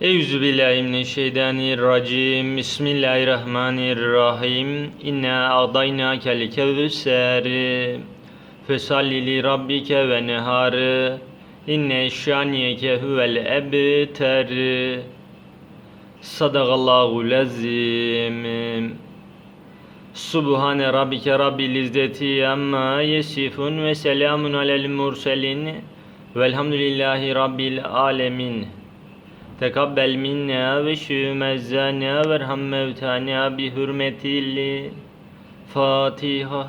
Eûzü billahi mineşşeytanirracim. Bismillahirrahmanirrahim. İnna a'daynakel kevser. Fesalli li rabbike ve nehar. İnne şaniyeke huvel ebter. Sadakallahu lazim. Subhane rabbike rabbil izzeti amma yesifun ve selamun alel murselin. Velhamdülillahi rabbil alemin. Tekabbel minna ve şümezzana ve erham mevtana bi hürmetil Fatiha.